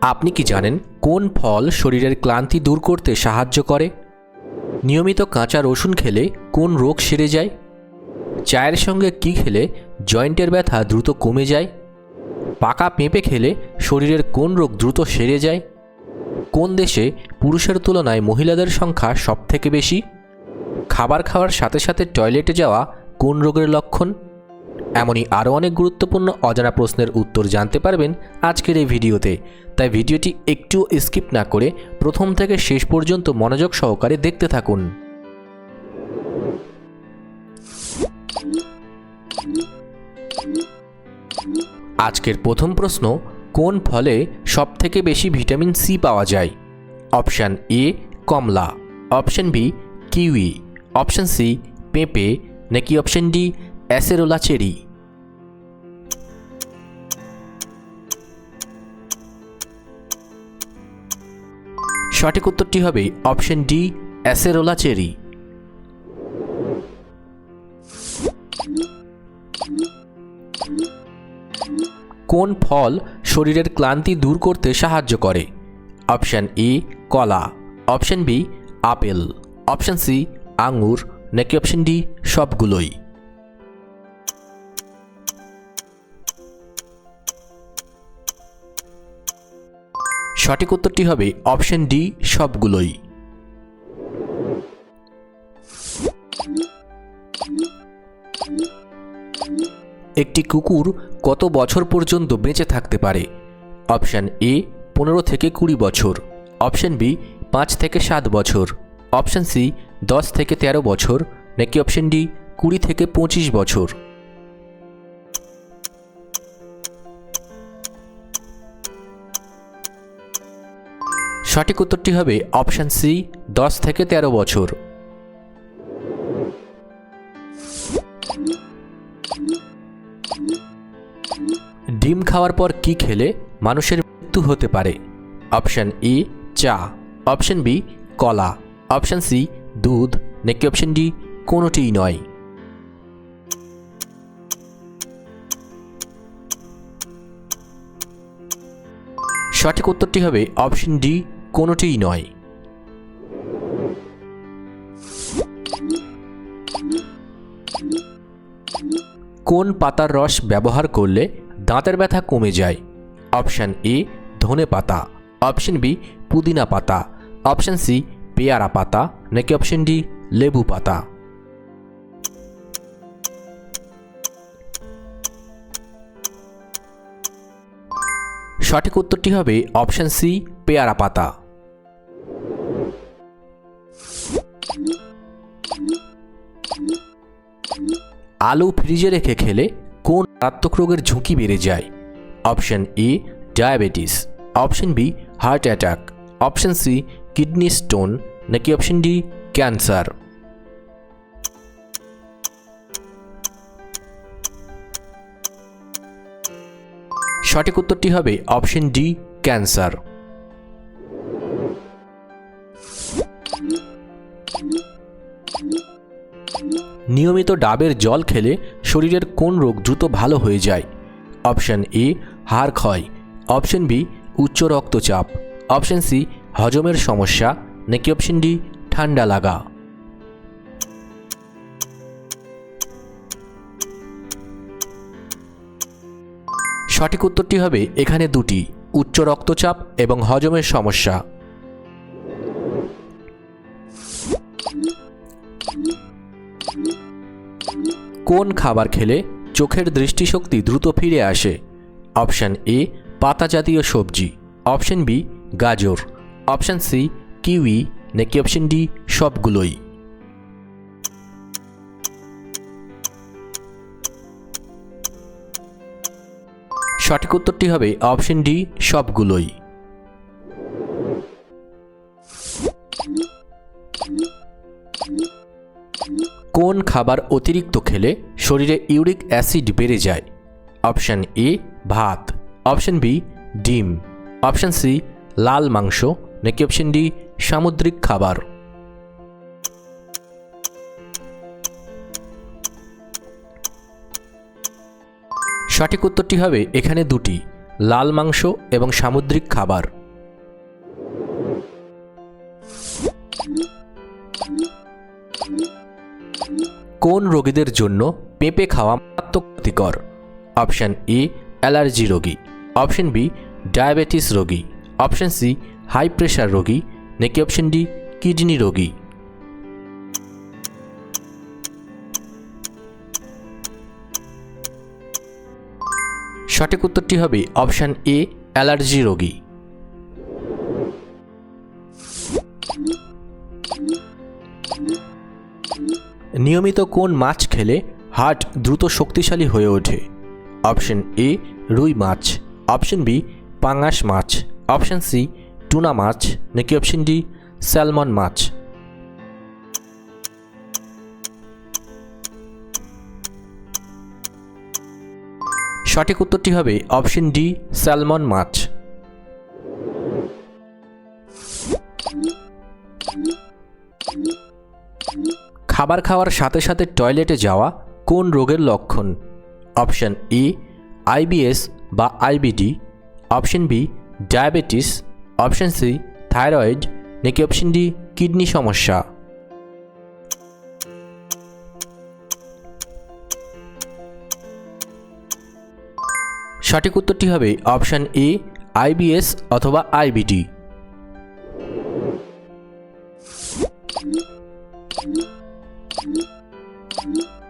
আপনি কি জানেন কোন ফল শরীরের ক্লান্তি দূর করতে সাহায্য করে? নিয়মিত কাঁচা রসুন খেলে কোন রোগ সেরে যায়? চায়ের সঙ্গে কি খেলে জয়েন্টের ব্যথা দ্রুত কমে যায়? পাকা পেঁপে খেলে শরীরের কোন রোগ দ্রুত সেরে যায়? কোন দেশে পুরুষের তুলনায় মহিলাদের সংখ্যা সবথেকে বেশি? খাবার খাওয়ার সাথে সাথে টয়লেটে যাওয়া কোন রোগের লক্ষণ? এমনই আরও অনেক গুরুত্বপূর্ণ অজানা প্রশ্নের উত্তর জানতে পারবেন আজকের এই ভিডিওতে। তাই ভিডিওটি একটু স্কিপ না করে প্রথম থেকে শেষ পর্যন্ত মনোযোগ সহকারে দেখতে থাকুন। আজকের প্রথম প্রশ্ন, কোন ফলে সবথেকে বেশি ভিটামিন সি পাওয়া যায়? Option A, Kamala. Option B, kiwi. Option C, পেঁপে। নাকি অপশান ডি, অ্যাসেরোলা চেরি। সঠিক উত্তরটি হবে অপশন ডি, অ্যাসেরোলা চেরি। কোন ফল শরীরের ক্লান্তি দূর করতে সাহায্য করে? অপশান এ, কলা। Option B, apple. Option C আঙুর নাকি অপশান ডি, সবগুলোই। সঠিক উত্তরটি হবে অপশন ডি, সবগুলোই। একটি কুকুর কত বছর পর্যন্ত বেঁচে থাকতে পারে? অপশান এ, পনেরো থেকে কুড়ি বছর। অপশান বি, পাঁচ থেকে সাত বছর। অপশান সি, দশ থেকে তেরো বছর। নাকি অপশান ডি, কুড়ি থেকে পঁচিশ বছর। সঠিক উত্তরটি হবে অপশান সি, দশ থেকে তেরো বছর। ডিম খাওয়ার পর কি খেলে মানুষের মৃত্যু হতে পারে? অপশান এ, চা। অপশান বি, কলা। অপশান সি, দুধ। নাকি অপশান ডি, কোনোটিই নয়। সঠিক উত্তরটি হবে অপশন ডি কোনোটিই নয়। কোন পাতার রস ব্যবহার করলে দাঁতের ব্যথা কমে যায়? অপশান এ, ধনে পাতা। অপশন বি, পুদিনা পাতা। অপশান সি, পেয়ারা পাতা। নাকি অপশন ডি, লেবু পাতা। সঠিক উত্তরটি হবে অপশান সি, পেয়ারা পাতা। আলু ফ্রিজে রেখে খেলে কোন মারাত্মক রোগের ঝুঁকি বেড়ে যায়? Option A, diabetes. Option B, heart attack. Option C, kidney stone. নাকি অপশান ডি, ক্যান্সার? সঠিক উত্তরটি হবে অপশন ডি, ক্যান্সার। নিয়মিত ডাবের জল খেলে শরীরের কোন রোগ দ্রুত ভালো হয়ে যায়? অপশন এ, হাড় ক্ষয়। অপশন বি, উচ্চ রক্তচাপ। অপশন সি, হজমের সমস্যা। নাকি অপশন ডি, ঠান্ডা লাগা। সঠিক উত্তরটি হবে এখানে দুটি, উচ্চ রক্তচাপ এবং হজমের সমস্যা। কোন খাবার খেলে চোখের দৃষ্টিশক্তি দ্রুত ফিরে আসে? অপশান এ পাতা জাতীয় সবজি। অপশান বি গাজর। Option C kiwi. নাকি অপশান ডি সবগুলোই। সঠিক উত্তরটি হবে অপশন ডি সবগুলোই। কোন খাবার অতিরিক্ত খেলে শরীরে ইউরিক অ্যাসিড বেড়ে যায়? অপশান এ, ভাত। অপশান বি, ডিম। অপশান সি, লাল মাংস। নাকি অপশান ডি, সামুদ্রিক খাবার? সঠিক উত্তরটি হবে এখানে দুটি, লাল মাংস এবং সামুদ্রিক খাবার। কোন রোগীদের জন্য পেঁপে খাওয়া মারাত্মক ক্ষতিকর? অপশান এ, অ্যালার্জি রোগী। অপশান বি, ডায়াবেটিস রোগী। অপশান সি, হাই প্রেশার রোগী। নাকি অপশন ডি, কিডনি রোগী। সঠিক উত্তরটি হবে অপশান এ, অ্যালার্জি রোগী। নিয়মিত কোন মাছ খেলে হার্ট দ্রুত শক্তিশালী হয়ে ওঠে? অপশন এ রুই মাছ। অপশন বি পাঙাশ মাছ। অপশন সি টুনা মাছ। নাকি অপশন ডি স্যালমন মাছ? সঠিক উত্তরটি হবে অপশন ডি স্যালমন মাছ। খাবার খাওয়ার সাথে সাথে টয়লেটে যাওয়া কোন রোগের লক্ষণ? অপশন এ আইবিএস বা IBD option B diabetes. Option C thyroid. নাকি অপশন ডি কিডনি সমস্যা? সঠিক উত্তরটি হবে অপশন এ আইবিএস অথবা আইবিডি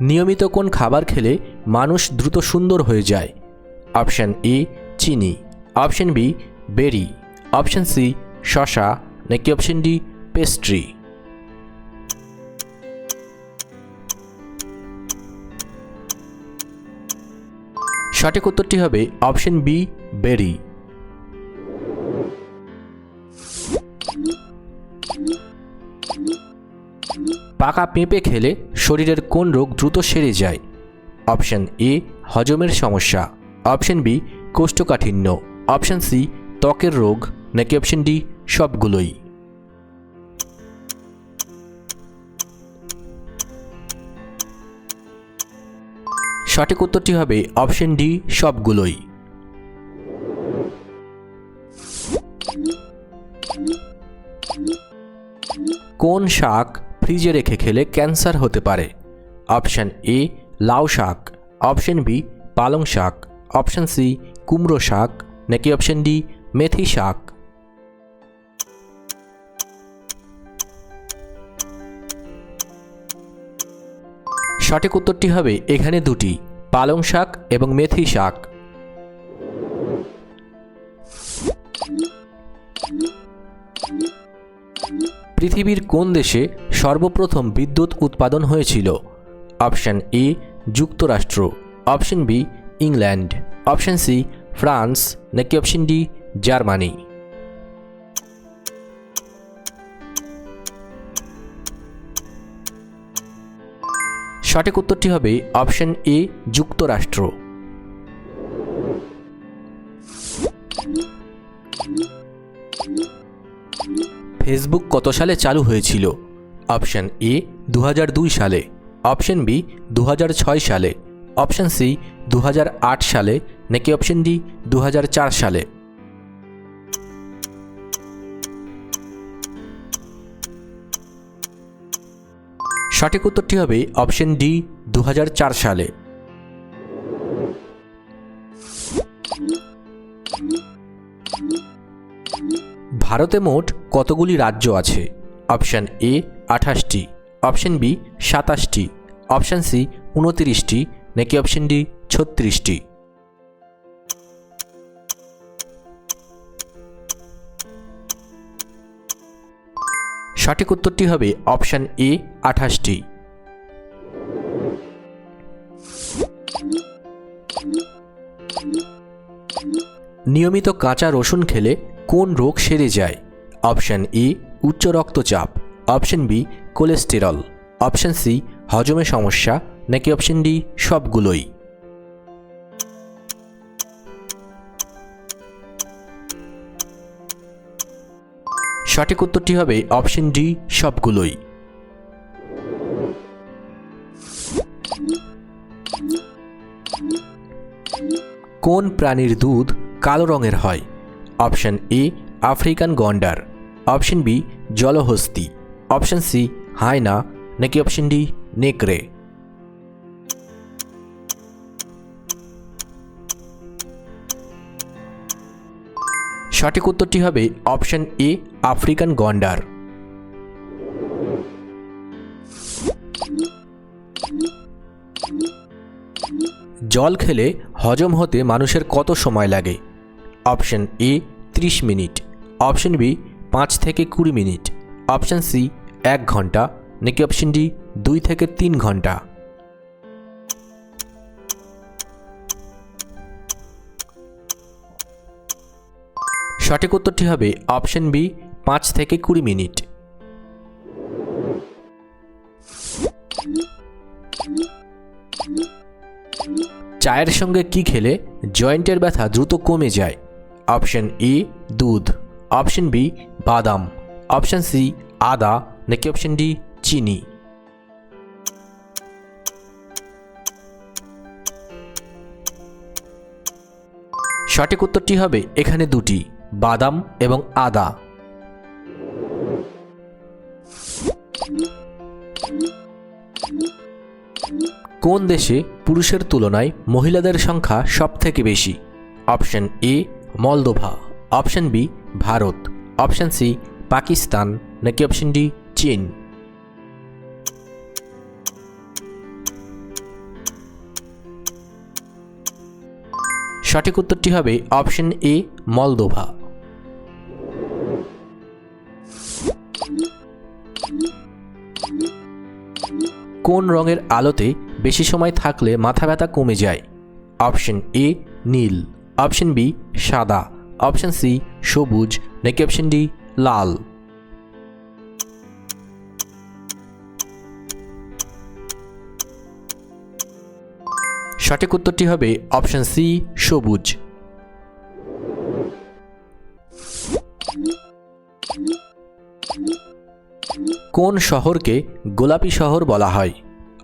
নিয়মিত কোন খাবার খেলে মানুষ দ্রুত সুন্দর হয়ে যায়? অপশান এ, চিনি। Option B, berry. Option C শশা নাকি অপশান ডি, পেস্ট্রি? সঠিক উত্তরটি হবে অপশন বি, বেরি। পাকা পেঁপে খেলে শরীরের কোন রোগ দ্রুত সেরে যায়? অপশন এ, হজমের সমস্যা। অপশন বি, কোষ্ঠকাঠিন্য। অপশন সি, ত্বকের রোগ। নাকি অপশন ডি, সবগুলোই। সঠিক উত্তরটি হবে অপশন ডি, সবগুলোই। কোন শাক ফ্রিজে রেখে খেলে ক্যান্সার হতে পারে। অপশান এ, লাউ শাক। অপশন বি, পালং শাক। অপশান সি, কুমড়ো শাক। নাকি অপশান ডি, মেথি শাক? সঠিক উত্তরটি হবে এখানে দুটি, পালং শাক এবং মেথি শাক। পৃথিবীর কোন দেশে সর্বপ্রথম বিদ্যুৎ উৎপাদন হয়েছিল? অপশান এ, যুক্তরাষ্ট্র। Option B, England. Option C, France. নাকি অপশন ডি, জার্মানি? সঠিক উত্তরটি হবে অপশন এ, যুক্তরাষ্ট্র। ফেসবুক কত সালে চালু হয়েছিল? অপশান এ দু হাজার দুই সালে। অপশন বি দু হাজার ছয় সালে। অপশন সি দু হাজার আট সালে। নাকি অপশন ডি দু হাজার চার সালে? সঠিক উত্তরটি হবে অপশন ডি দু হাজার চার সালে। ভারতে মোট কতগুলি রাজ্য আছে? অপশান এ আঠাশটি, অপশান বি সাতাশটি, অপশান সি উনতিরিশটি, নাকি অপশান ডি ছত্রিশটি? সঠিক উত্তরটি হবে অপশান এ আঠাশটি। নিয়মিত কাঁচা রসুন খেলে কোন রোগ সেরে যায়? অপশান এ উচ্চ রক্তচাপ। Option B cholesterol. Option C হজমে সমস্যা। নাকি অপশান ডি সবগুলোই? সঠিক উত্তরটি হবে অপশন ডি সবগুলোই। কোন প্রাণীর দুধ কালো রঙের হয়? অপশন এ আফ্রিকান গন্ডার। Option B, জলহস্তি। Option C, hyena. নাকি অপশন ডি, নেকড়ে। সঠিক উত্তরটি হবে অপশন এ, আফ্রিকান গন্ডার। জল খেলে হজম হতে মানুষের কত সময় লাগে? অপশন এ, ত্রিশ মিনিট। অপশন বি পাঁচ থেকে কুড়ি মিনিট। অপশান সি, এক ঘণ্টা, নাকি অপশন ডি, দুই থেকে তিন ঘণ্টা? সঠিক উত্তরটি হবে অপশন বি, পাঁচ থেকে কুড়ি মিনিট। চায়ের সঙ্গে কি খেলে জয়েন্টের ব্যথা দ্রুত কমে যায়? অপশন এ, দুধ। অপশন বি বাদাম অপশন সি আদা নাকি অপশন ডি চিনি সঠিক উত্তরটি হবে এখানে দুটি, বাদাম এবং আদা। কোন দেশে পুরুষের তুলনায় মহিলাদের সংখ্যা সবথেকে বেশি? Option A Moldova option B Bharat option C Pakistan, নাকি অপশন ডি চীন? সঠিক উত্তরটি হবে অপশন এ মলদোভা। কোন রঙের আলোতে বেশি সময় থাকলে মাথা ব্যথা কমে যায়? অপশন এ নীল। অপশন বি সাদা। অপশন সি সবুজ, নাকি অপশন ডি লাল? সঠিক উত্তরটি হবে অপশন সি সবুজ। কোন শহরকে গোলাপি শহর বলা হয়?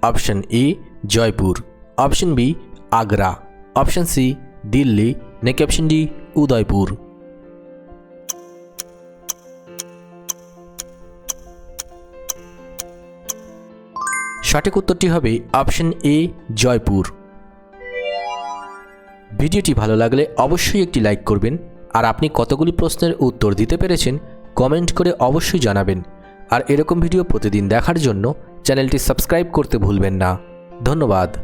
Option A Jaipur. Option B Agra. Option C Delhi. নাকি অপশন ডি উদয়পুর। সঠিক উত্তরটি হবে অপশন এ, জয়পুর। ভিডিওটি ভালো লাগলে অবশ্যই একটি লাইক করবেন, আর আপনি কতগুলি প্রশ্নের উত্তর দিতে পেরেছেন কমেন্ট করে অবশ্যই জানাবেন। আর এরকম ভিডিও প্রতিদিন দেখার জন্য চ্যানেলটি সাবস্ক্রাইব করতে ভুলবেন না। ধন্যবাদ।